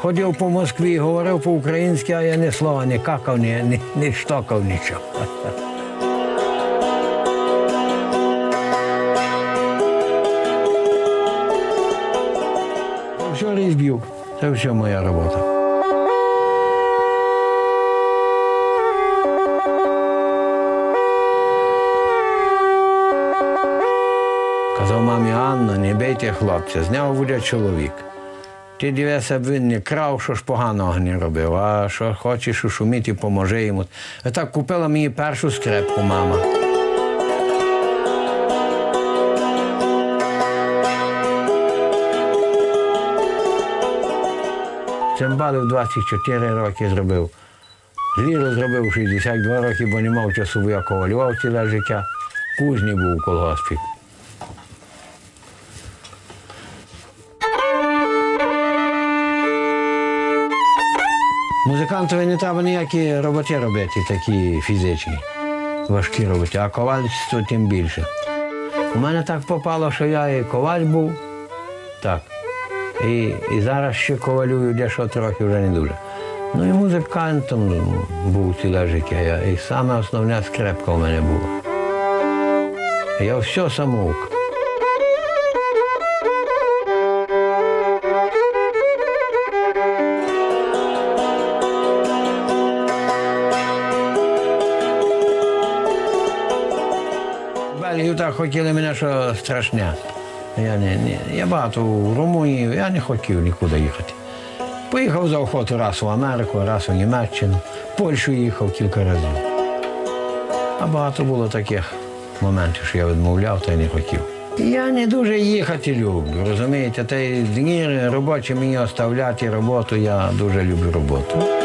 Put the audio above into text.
ходив по Москві, говорив по-українськи, а я ні слова не какав, ні, ні, ні штокав нічого. Все різьбів, це все моя робота. Казав мамі Анна, не бийте хлопця, з нього буде чоловік. Ти дивися, він не крав, що ж поганого не робив, а що хочеш ушуміти, поможи йому. Так купила мені першу скрепку мама. Цимбали в 24 роки зробив. Ліру зробив 62 роки, бо не мав часу, бо я ковалював ціле життя. Кузні був у колгоспі. Музикантові не треба ніякі роботи робити, такі фізичні, важкі роботи, а ковальство тим більше. У мене так попало, що я і коваль був, так. І, і зараз ще ковалюю дещо трохи вже не дуже. Ну і музикантом був ціле життя. Я, і саме основне скрепка у мене була. Я все самоук. В так хотіли мене, що страшне. Я, не, не, я багато в Румунії, я не хотів нікуди їхати. Поїхав за охоту раз в Америку, раз у Німеччину, в Польщу їхав кілька разів. А багато було таких моментів, що я відмовляв та й не хотів. Я не дуже їхати люблю, розумієте? Та й дні робочі мені оставляти роботу, я дуже люблю роботу.